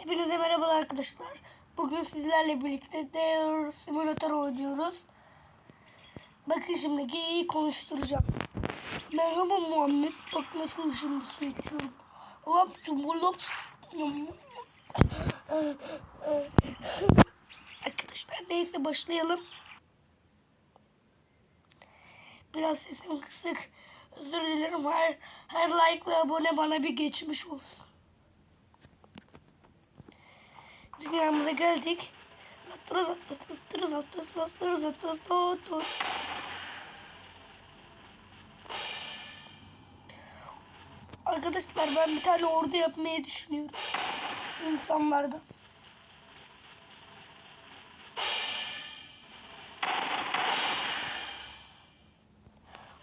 Hepinize merhabalar arkadaşlar. Bugün sizlerle birlikte Dare Simulator oynuyoruz. Bakın şimdi geyiği konuşturacağım. Merhaba Muhammed. Bak nasıl şimdi seçiyorum. Lap cumbulaps. Arkadaşlar neyse başlayalım. Biraz sesim kısık. Özür dilerim. Her, her like ve abone bana bir geçmiş olsun. Dünyamıza geldik. Zattıra zattıra zattıra zattıra zattıra zattıra zattıra. Arkadaşlar ben bir tane ordu yapmayı düşünüyorum. İnsanlardan.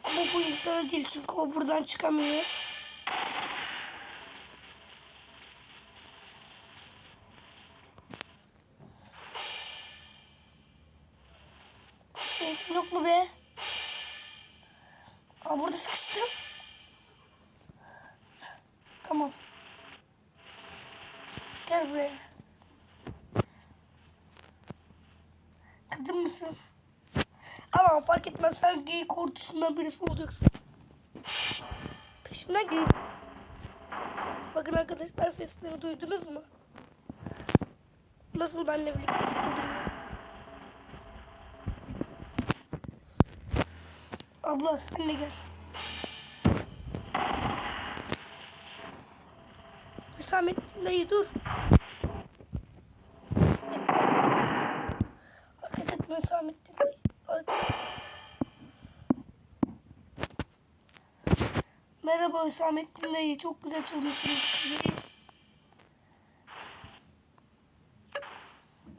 Ama bu insan değil çünkü o buradan çıkamıyor. Başka insan yok mu be? Aa burada sıkıştım. Tamam. Gel buraya. Kadın mısın? Ama fark etmez sen geyik ordusundan birisi olacaksın. Peşimden gelin. Bakın arkadaşlar seslerini duydunuz mu? Nasıl benimle birlikte saldırıyor? Abla sen de gel. Hüsamettin dayı dur. Hareket etme Hüsamettin dayı. Hareket. Merhaba Hüsamettin dayı. Çok güzel çalıyorsunuz.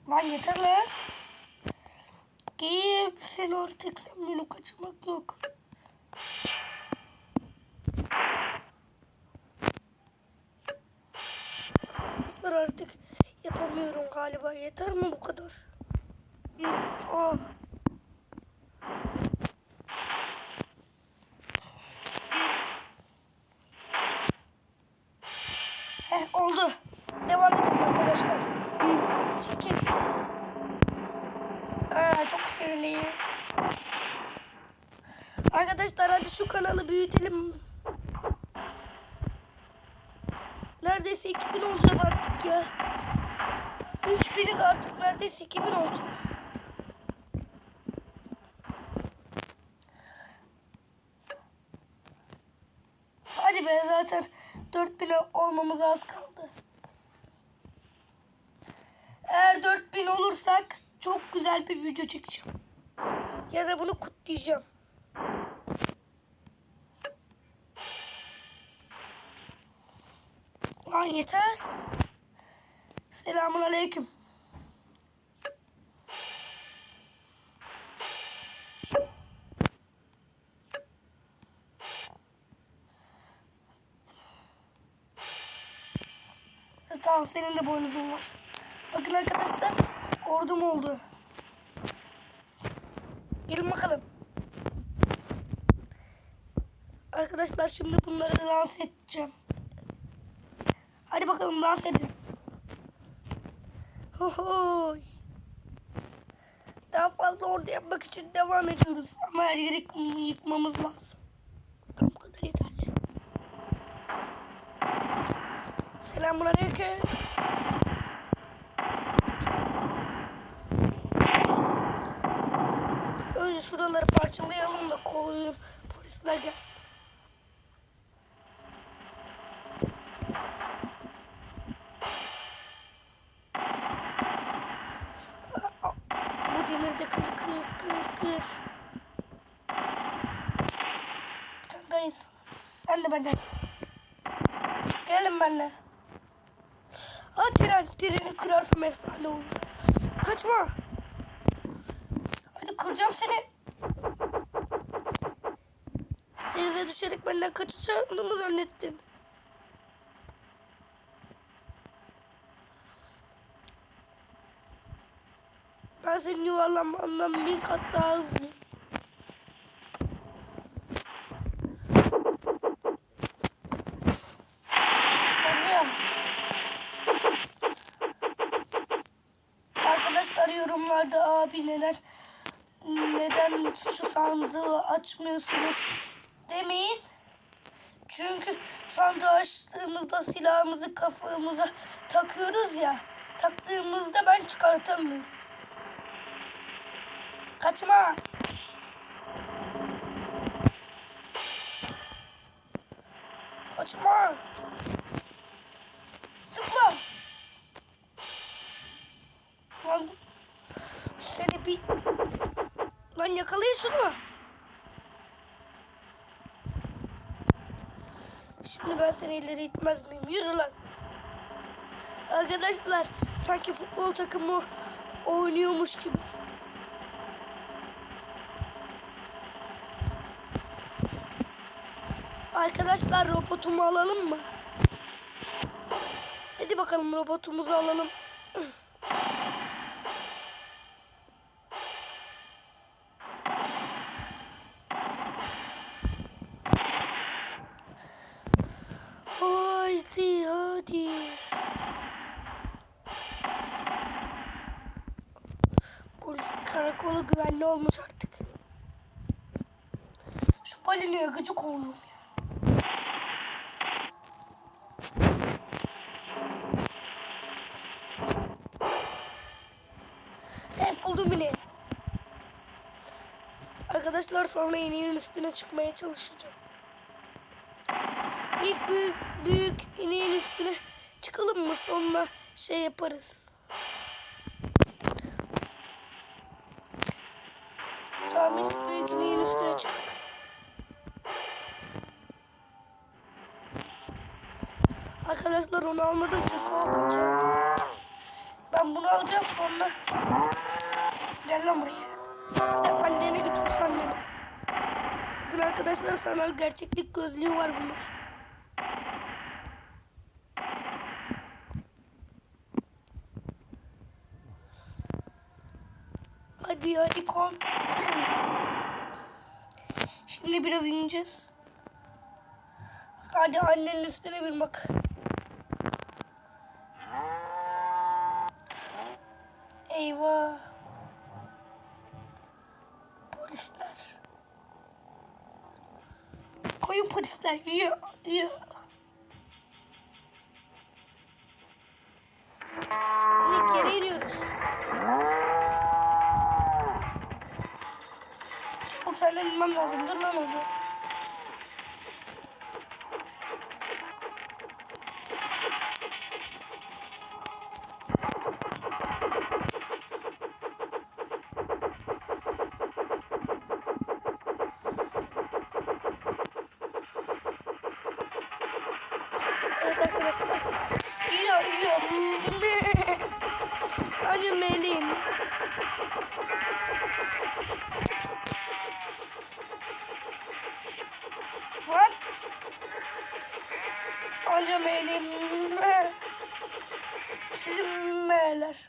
Lan yeter lan. Giyip sen artık sen benim kaçırmak yok. Arkadaşlar artık yapamıyorum galiba. Yeter mi bu kadar? Ah. Oldu. Devam edelim arkadaşlar. Çekil. Aa, çok sinirliyim. Arkadaşlar hadi şu kanalı büyütelim. Neredeyse 2000 olacağız artık ya. 3000'iz artık neredeyse 2000 olacağız. Hadi be zaten 4000 olmamız az kaldı. 4000 olursak çok güzel bir video çekeceğim. Ya da bunu kutlayacağım. Lan yeter. Selamun aleyküm. Tamam senin de boynuzun var. Bakın arkadaşlar ordum oldu. Gelin bakalım. Arkadaşlar şimdi bunları dans edeceğim. Hadi bakalım dans edin. Hohoy. Daha fazla orada yapmak için devam ediyoruz. Ama her yeri yık- yıkmamız lazım. Tam kadar yeterli. Selamun Önce şuraları parçalayalım da koyun. Polisler gelsin. Bu demiri de kır kır kır kır. Tane daha insan. Sen de bendensin. Gelin benimle. Ha tren, treni kırarsam efsane olur. Kaçma. Kıracağım seni. Denize düşerek benden kaçacağını mı zannettin? Ben senin yuvarlanmandan bin kat daha hızlıyım. Var yorumlarda abi neden neden şu sandığı açmıyorsunuz demeyin. Çünkü sandığı açtığımızda silahımızı kafamıza takıyoruz ya. Taktığımızda ben çıkartamıyorum. Kaçma. Zıpla. Lan seni bir... Lan yakalayın şunu. Şimdi ben seni ileri itmez miyim? Yürü lan. Arkadaşlar sanki futbol takımı oynuyormuş gibi. Arkadaşlar robotumu alalım mı? Hadi bakalım robotumuzu alalım. Haydi hadi. Polis karakolu güvenli olmuş artık. Şu oluyorum ya. Evet buldum beni. Arkadaşlar sonra ineğin üstüne çıkmaya çalışacağım. İlk büyük büyük ineğin üstüne çıkalım mı sonra şey yaparız. Tamam ilk büyük ineğin üstüne çık. Onu almadım çünkü o kaçırdı. Ben bunu alacağım sonra. Gel lan buraya. Bir de annene götür annene. Bakın arkadaşlar sanal gerçeklik gözlüğü var bunda. Hadi hadi kon. Şimdi biraz ineceğiz. Hadi annenin üstüne bir bak. Eyvah. Polisler. Koyun polisler. Yiyor. Evet arkadaşlar. Yiyor yiyor. Acı melin. Lan. Anca melin. Sizin meyler.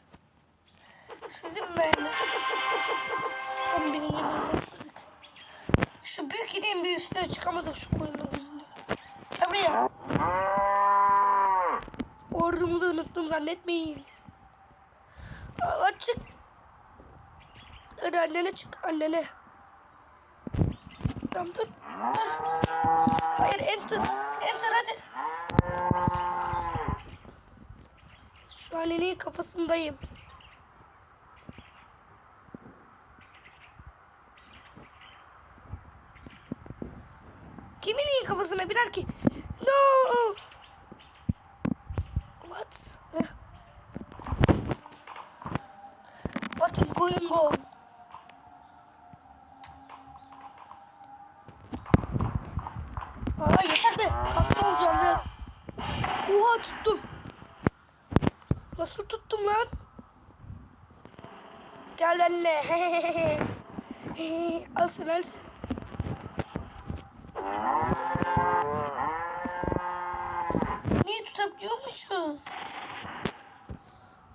Annene. Tamam dur. Dur. Hayır enter. Enter hadi. Şu an en kafasındayım. Kimin iyi kafasına biner ki? No. What? What is going on? Aa yeter be. Kaslı olacağım biraz. Oha tuttum. Nasıl tuttum lan? Gel anne. al sen al sen. Niye tutabiliyormuşum?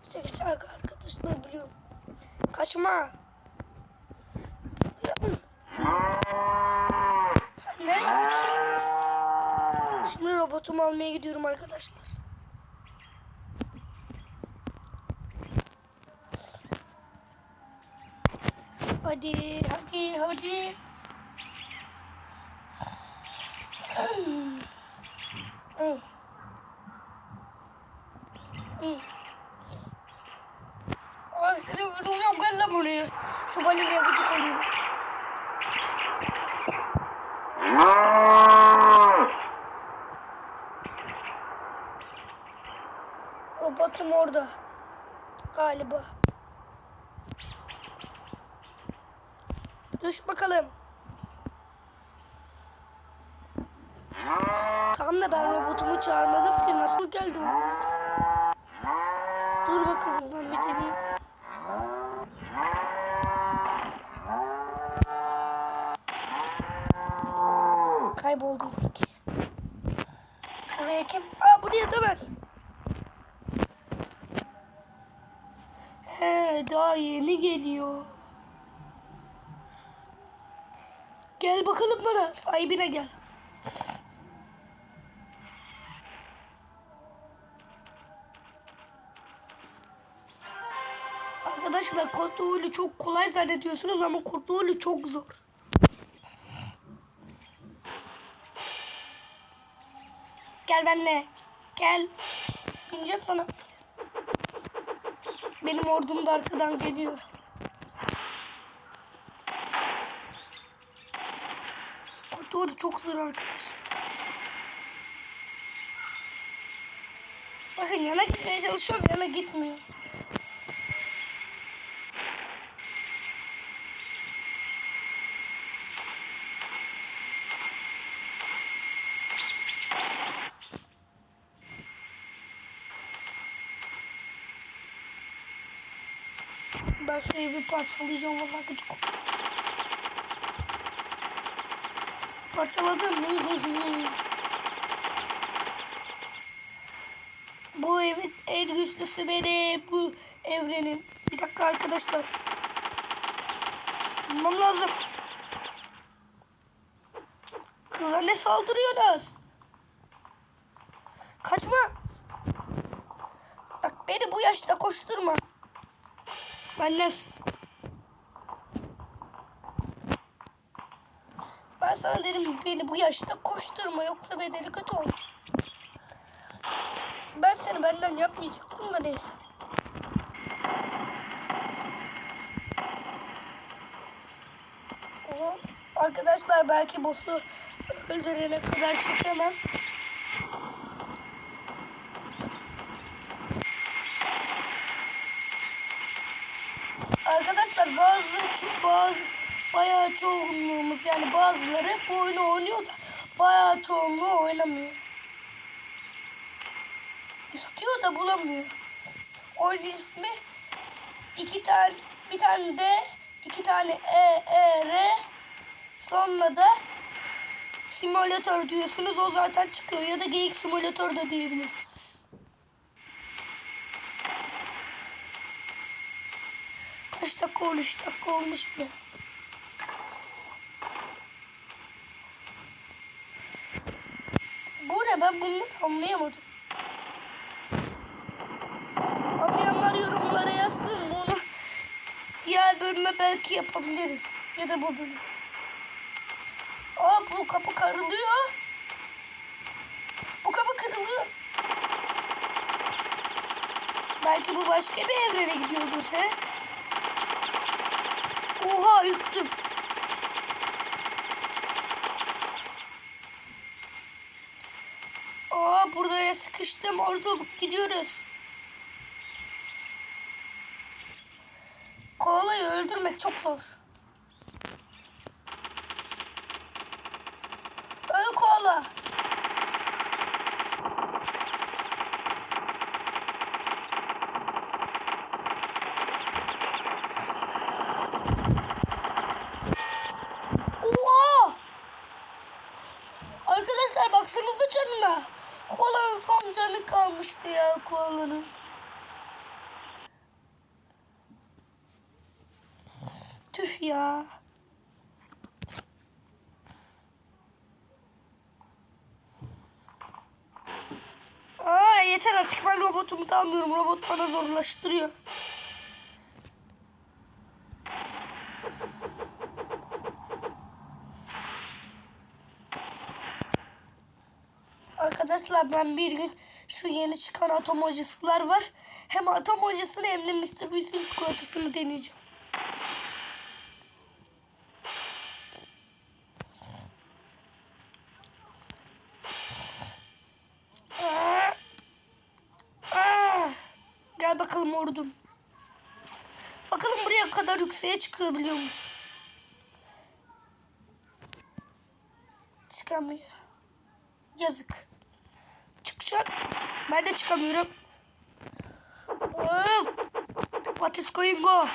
İşte işte arkadaşlar biliyorum. Kaçma. Sen nereye kaçıyorsun? Şimdi robotumu almaya gidiyorum arkadaşlar. Hadi hadi hadi. Ay seni öldüreceğim gel lan buraya. Şu balinaya gıcık oluyorum. Robotum orada. Galiba. Düş bakalım. Tamam da ben robotumu çağırmadım ki nasıl geldi? Dur bakalım ben bir deneyeyim. Kayboldu ilk. Buraya kim? Aa buraya da ben. He daha yeni geliyor. Gel bakalım bana. Sahibine gel. Arkadaşlar kontrolü çok kolay zannediyorsunuz ama kontrolü çok zor. Gel benimle. Gel. Bineceğim sana. Benim ordum da arkadan geliyor. Kontrolü çok zor arkadaşlar. Bakın yana gitmeye çalışıyorum yana gitmiyor. Ben şu evi parçalayacağım vallahi gıcık oldum. Parçaladım. bu evin en güçlüsü benim. Bu evrenin. Bir dakika arkadaşlar. Bulmam lazım. Kıza ne saldırıyorsunuz? Kaçma. Bak beni bu yaşta koşturma. Ben Nes. Ben sana dedim beni bu yaşta koşturma yoksa bedeli kötü olur. Ben seni benden yapmayacaktım da neyse. Oha, Arkadaşlar belki boss'u öldürene kadar çekemem. Arkadaşlar bazı bazı bayağı çoğunluğumuz yani bazıları bu oyunu oynuyor da bayağı çoğunluğu oynamıyor. İstiyor da bulamıyor. Oyun ismi iki tane bir tane D iki tane E E R sonra da simülatör diyorsunuz o zaten çıkıyor ya da geyik simülatör de diyebilirsiniz. Kaç dakika olmuş? dakika olmuş bile. Ne? Ben bunları anlayamadım. Anlayanlar yorumlara yazsın. Bunu diğer bölüme belki yapabiliriz. Ya da bu bölüm. Aa bu kapı kırılıyor. Bu kapı kırılıyor. Belki bu başka bir evrene gidiyordur he? Oha yıktım. Aa buraya sıkıştım orada gidiyoruz. Koalayı öldürmek çok zor. Öl koala. Oha! Arkadaşlar baksanıza canına. Koalanın son kalmıştı ya koalanın. Tüh ya. Aa yeter artık ben robotumu da almıyorum. Robot bana zorlaştırıyor. Arkadaşlar ben bir gün şu yeni çıkan atom hocasılar var. Hem atom hocasını hem de Mr. Beast'in çikolatasını deneyeceğim. Gel bakalım ordum. Bakalım buraya kadar yükseğe çıkabiliyor musun? Çıkamıyor. Yazık. Çıkacak. Ben de çıkamıyorum. What is going on?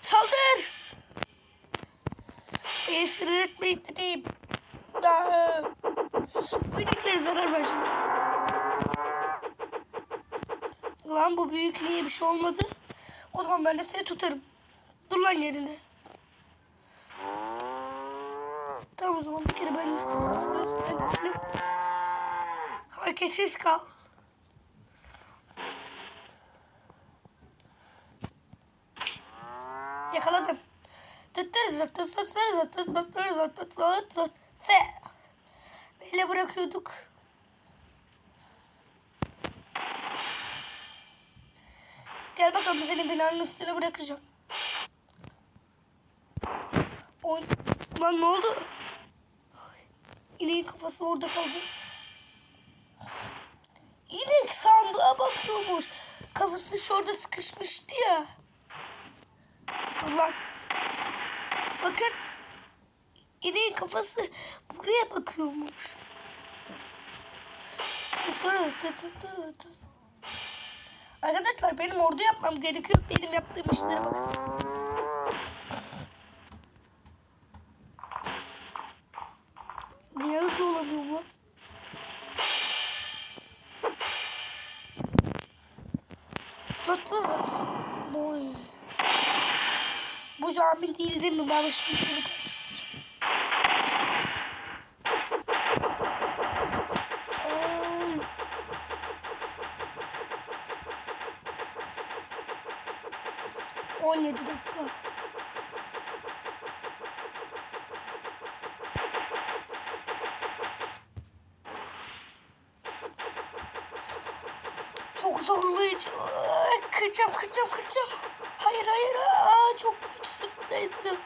Saldır. Beni sinir etmeyin dediğim. Aa. Bu ineklere zarar vereceğim. Lan bu büyüklüğe bir şey olmadı. O zaman ben de seni tutarım. Dur lan yerine. Tamam o zaman bir kere ben ben, benim Hareketsiz kal. Yakaladım. Ve böyle bırakıyorduk. Gel bakalım seni binanın üstüne bırakacağım. Oy. Lan ne oldu? İneğin kafası orada kaldı. İnek sandığa bakıyormuş. Kafası şurada sıkışmıştı ya. Ulan. Bakın. İneğin kafası buraya bakıyormuş. Arkadaşlar benim ordu yapmam gerekiyor. Benim yaptığım işlere bakın. Niye hızlı olamıyorum lan? Zıtı. Boy. Bu cami değil değil mi? Ben şimdi bunu parçalayacağım. Ay. On yedi dakika. Çok zorlayıcı. Ay, Kıracağım, kıracağım, kıracağım. Hayır, hayır. Aa, çok güçsüzledim.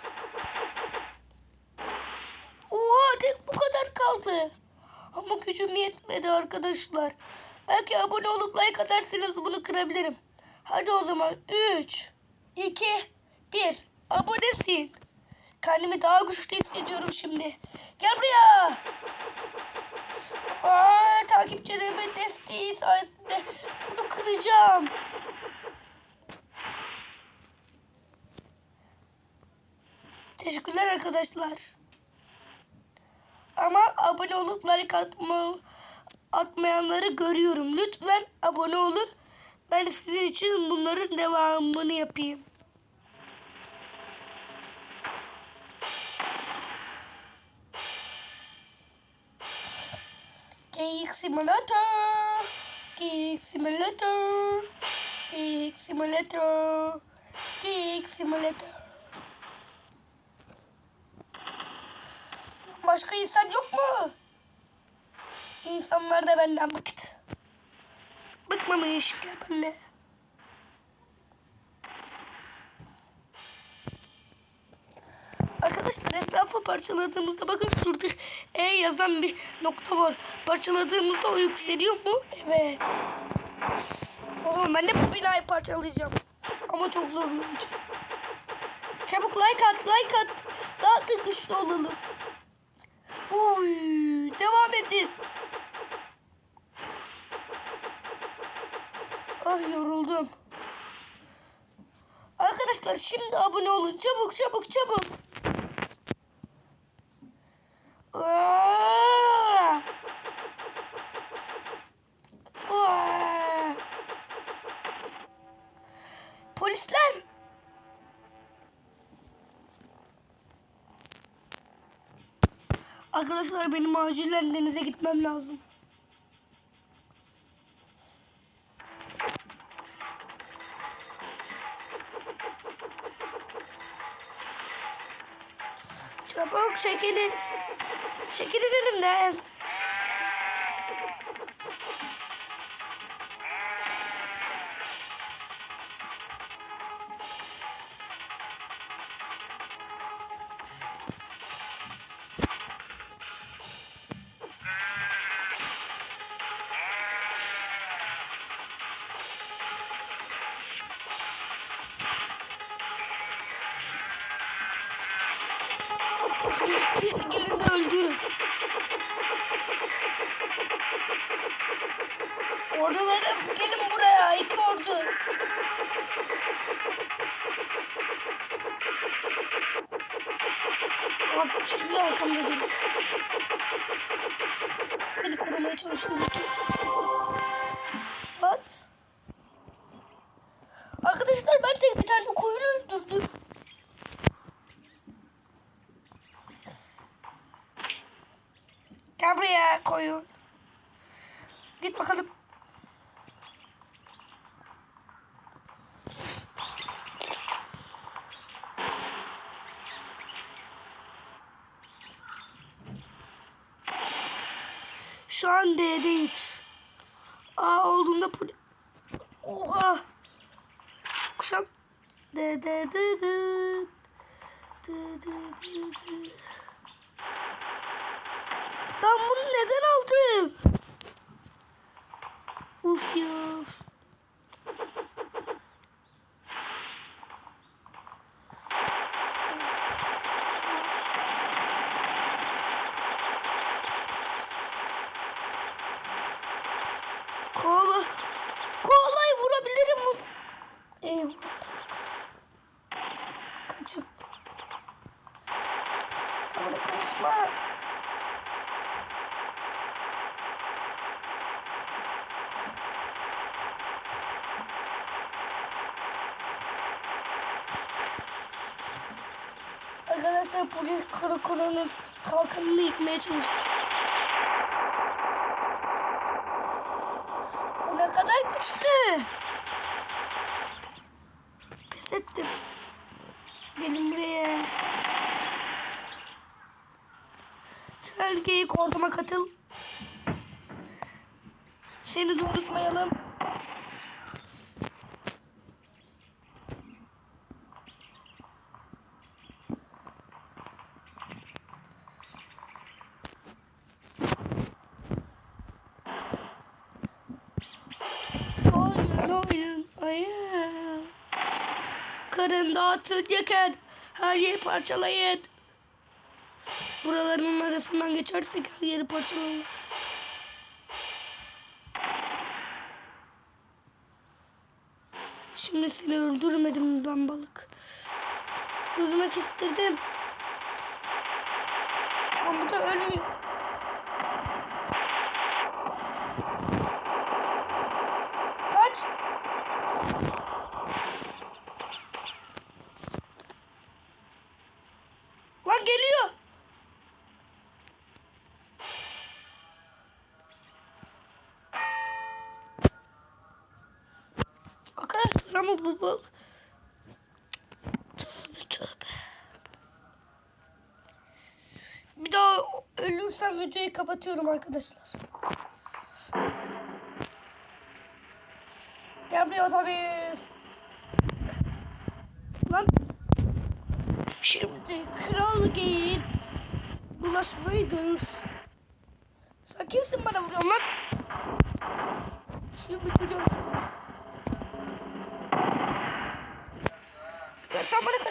Oha, tek bu kadar kaldı. Ama gücüm yetmedi arkadaşlar. Belki abone olup like atarsanız bunu kırabilirim. Hadi o zaman 3, 2, 1. Abonesin. Kendimi daha güçlü hissediyorum şimdi. Gel buraya. Aa, takipçilerimin desteği sayesinde bunu kıracağım. Teşekkürler arkadaşlar. Ama abone olup like atma, atmayanları görüyorum. Lütfen abone olun. Ben sizin için bunların devamını yapayım. Geek Simulator. Geek Simulator. Geek Simulator. Geek Simulator. Başka insan yok mu? İnsanlar da benden bıktı. Bıkmamış benimle. Arkadaşlar etrafı parçaladığımızda bakın şurada E yazan bir nokta var. Parçaladığımızda o yükseliyor mu? Evet. O zaman ben de bu binayı parçalayacağım. Ama çok zorlayıcı. Çabuk like at, like at. Daha da güçlü olalım. Uy, devam edin. Ah yoruldum. Arkadaşlar şimdi abone olun. Çabuk çabuk çabuk. Polisler. Arkadaşlar benim acilen denize gitmem lazım. Çekilin. Çekilin önümden. Şimdi birisi gelin de öldürün. Ordularım gelin buraya. iki ordu. Ama şimdi arkamda durun. Beni korumaya çalışın lütfen. What? Arkadaşlar ben tek bir tane koyun öldürdüm. Gel buraya koyun. Git bakalım. Şu an D'deyiz. A olduğunda poli... Oha. Kuşan. D D D D. D D D D. Ben bunu neden aldım? Uf ya. Eyvah. Kaçın. Orada karışma. Arkadaşlar polis karakolunun kalkanını yıkmaya çalışıyor. Bu ne kadar güçlü. Pes ettim. Gelin buraya. Sergeyi orduma katıl. Seni de unutmayalım. Oyun oyun. Karın dağıtın yakın. Her yeri parçalayın. Buraların arasından geçersek her yeri parçalanır. Şimdi seni öldürmedim ben balık. Gözüme kestirdim. Ama bu da ölmüyor. Kaç. Lan geliyor. Ama bu bal... Tövbe tövbe. Bir daha ölürsem videoyu kapatıyorum arkadaşlar. Gel buraya otobüs. Lan. Şimdi kral giyin. Bulaşmayı görürsün. Sen kimsin bana vuruyorsun lan? Şimdi bitireceğim seni.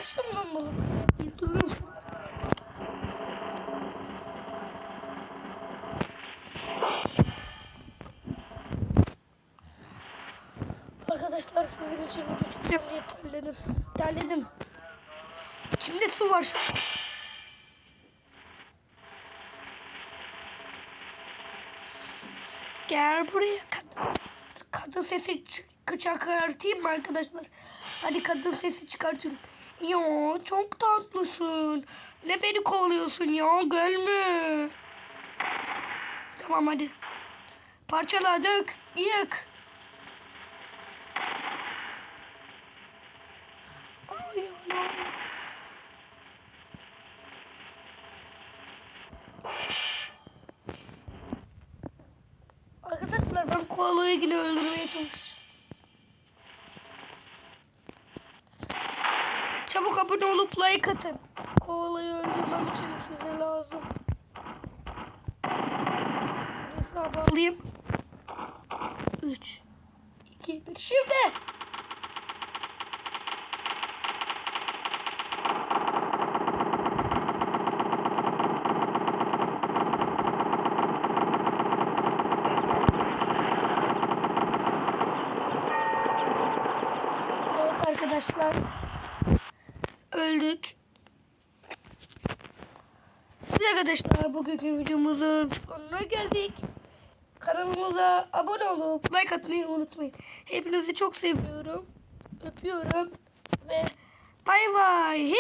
Lan balık. Bak. Arkadaşlar sizin için video çekeceğim diye terledim. Terledim. İçimde su var şu an. Gel buraya kadın. Kadın sesi çık- çıkartayım mı arkadaşlar? Hadi kadın sesi çıkartıyorum. Ya çok tatlısın. Ne beni kovalıyorsun ya gelme. Tamam hadi. Parçala dök yık. Ay anam. Arkadaşlar ben koalayı yine öldürmeye çalışacağım. çabuk abone olup like atın. Kovalayı öldürmem için size lazım. Burası alayım. 3 2 1 Şimdi! Evet arkadaşlar. Öldük. Evet arkadaşlar bugünkü videomuzun sonuna geldik. Kanalımıza abone olup like atmayı unutmayın. Hepinizi çok seviyorum. Öpüyorum. Ve bay bay.